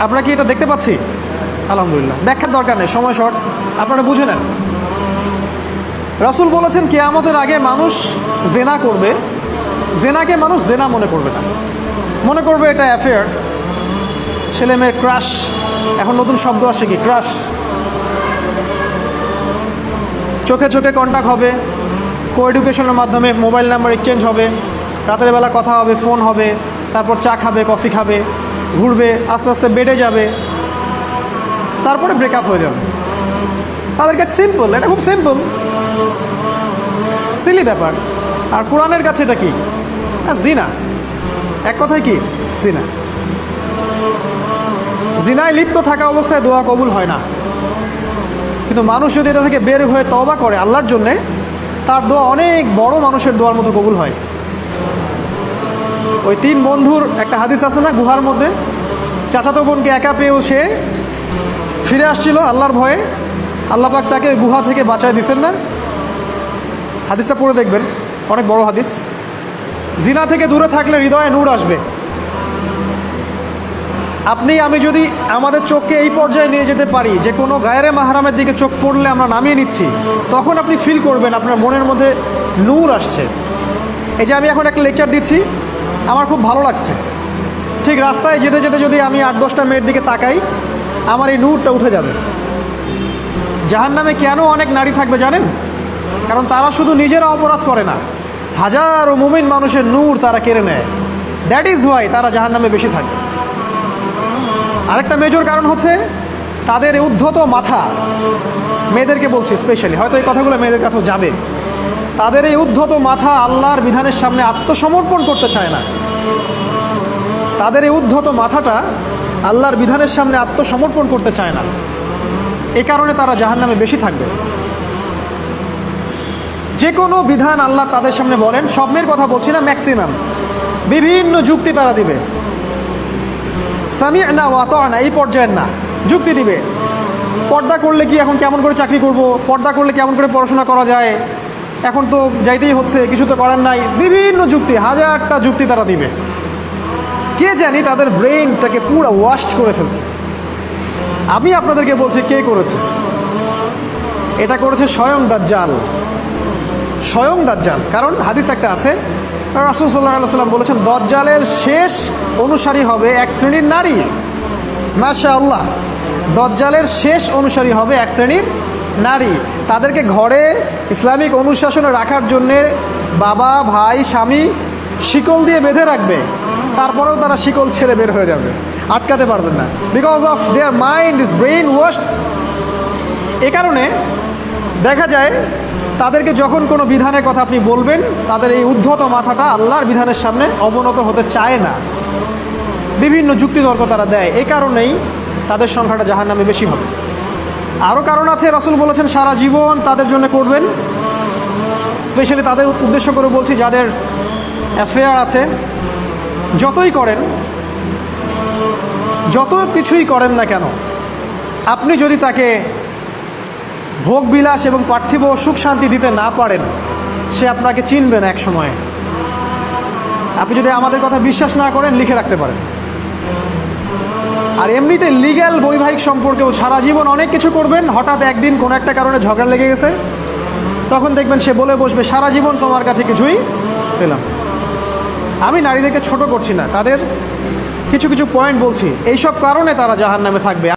আপনারা কি এটা দেখতে পাচ্ছি? আলহামদুলিল্লাহ। ব্যাখ্যার দরকার নেই, সময় শর্ট। আপনারা বুঝে নেন। রাসুল বলেছেন, কেয়ামতের আগে মানুষ জেনা করবে। জেনাকে মানুষ জেনা মনে করবে না। মনে করবে এটা অ্যাফেয়ার ছেলে মেয়ের ক্রাশ এখন নতুন শব্দ আসে কি? ক্রাশ চোখে চোখে কন্ট্যাক্ট হবে। কো এডুকেশনের মাধ্যমে মোবাইল নাম্বার এক্সচেঞ্জ হবে। রাতের বেলা কথা হবে ফোন হবে। তারপর চা খাবে কফি খাবে। ঘুরবে, আস্তে আস্তে বেড়ে যাবে, তারপরে ব্রেকআপ হয়ে যাবে। তাদের কাছে সিম্পল এটা খুব সিম্পল সিলি ব্যাপার। আর কোরআনের কাছে এটা কি? জিনা। এক কথায় কি? জিনা। জিনায় লিপ্ত থাকা অবস্থায় দোয়া কবুল হয় না। কিন্তু মানুষ যদি এটা থেকে বের হয়ে তবা করে আল্লাহর জন্যে, তার দোয়া অনেক বড় মানুষের দোয়ার মতো কবুল হয়। ওই তিন বন্ধুর একটা হাদিস আছে না গুহার মধ্যে? চাচাতো বোনকে একা পেয়েও সে ফিরে আসছিল আল্লাহর ভয়ে। আল্লাহ পাক তাকে গুহা থেকে বাঁচায় দিছেন না। হাদিসটা পড়ে দেখবেন, অনেক বড় হাদিস। জিনা থেকে দূরে থাকলে হৃদয়ে নূর আসবে। আপনি, আমি যদি আমাদের চোখকে এই পর্যায়ে নিয়ে যেতে পারি, যে কোনো গায়েরে মাহারামের দিকে চোখ পড়লে আমরা নামিয়ে নিচ্ছি, তখন আপনি ফিল করবেন আপনার মনের মধ্যে নূর আসছে। এই যে আমি এখন একটা লেকচার দিচ্ছি। আমার খুব ভালো লাগছে। ঠিক রাস্তায় যেতে যেতে যদি আমি আট দশটা মেয়ের দিকে তাকাই, আমার এই নূরটা উঠে যাবে। জাহান নামে কেন অনেক নারী থাকবে জানেন? কারণ তারা শুধু নিজেরা অপরাধ করে না। হাজারো মুমিন মানুষের নূর তারা কেড়ে নেয়। দ্যাট ইজ ওয়াই তারা জাহান নামে বেশি থাকে। আরেকটা মেজর কারণ হচ্ছে, তাদের উদ্ধত মাথা। মেয়েদেরকে বলছি স্পেশালি হয়তো এই কথাগুলো মেয়েদের কাছেও যাবে। তাদের এই উদ্ধত মাথা আল্লাহর বিধানের সামনে আত্মসমর্পণ করতে চায় না। তাদের এই উদ্ধত মাথাটা আল্লাহর বিধানের সামনে আত্মসমর্পণ করতে চায় না। এ কারণে তারা জাহান নামে বেশি থাকবে। যে কোনো বিধান আল্লাহ তাদের সামনে বলেন মেয়ের কথা বলছি না ম্যাক্সিমাম বিভিন্ন যুক্তি তারা দিবে। সামি না ওয়াত না এই পর্যায়ের না। যুক্তি দিবে। পর্দা করলে কি এখন কেমন করে চাকরি করব? পর্দা করলে কেমন করে পড়াশোনা করা যায়? এখন তো যাইতেই হচ্ছে, কিছু তো করার নাই। বিভিন্ন যুক্তি, হাজারটা যুক্তি তারা দিবে। কে জানি তাদের ব্রেনটাকে পুরো ওয়াস্ট করে ফেলছে। আমি আপনাদেরকে বলছি কে করেছে। এটা করেছে স্বয়ং দাজ্জাল। স্বয়ং দাজ্জাল। কারণ হাদিস একটা আছে, রাসুল সাল্লাহ সাল্লাম বলেছেন, দজ্জালের শেষ অনুসারী হবে এক শ্রেণির নারী। মাশা আল্লাহ দজ্জালের শেষ অনুসারী হবে এক শ্রেণির নারী। তাদেরকে ঘরে ইসলামিক অনুশাসনে রাখার জন্যে বাবা, ভাই, স্বামী শিকল দিয়ে বেঁধে রাখবে। তারপরেও তারা শিকল ছেড়ে বের হয়ে যাবে। আটকাতে পারবেন না। Because of their mind is brain wash এ কারণে দেখা যায় তাদেরকে যখন কোনো বিধানের কথা আপনি বলবেন, তাদের এই উদ্ধত মাথাটা আল্লাহর বিধানের সামনে অবনত হতে চায় না। বিভিন্ন যুক্তিতর্ক তারা দেয়। এ কারণেই তাদের সংখ্যাটা জাহার নামে বেশি হবে। আরও কারণ আছে, রসুল বলেছেন সারা জীবন তাদের জন্য করবেন। স্পেশালি তাদের উদ্দেশ্য করে বলছি, যাদের অ্যাফেয়ার আছে, যতই করেন, যত কিছুই করেন না কেন, আপনি যদি তাকে ভোগ বিলাস এবং পার্থিব সুখ শান্তি দিতে না পারেন, সে আপনাকে চিনবে না এক সময়ে আপনি যদি আমাদের কথা বিশ্বাস না করেন, লিখে রাখতে পারেন। আর এমনিতে লিগ্যাল বৈবাহিক সম্পর্কেও সারা জীবন অনেক কিছু করবেন। হঠাৎ একদিন কোনো একটা কারণে ঝগড়া লেগে গেছে। তখন দেখবেন সে বলে বসবে, সারা জীবন তোমার কাছে কিছুই পেলাম। আমি নারীদেরকে ছোট করছি না, তাদের কিছু কিছু পয়েন্ট বলছি। এইসব কারণে তারা জাহান নামে থাকবে।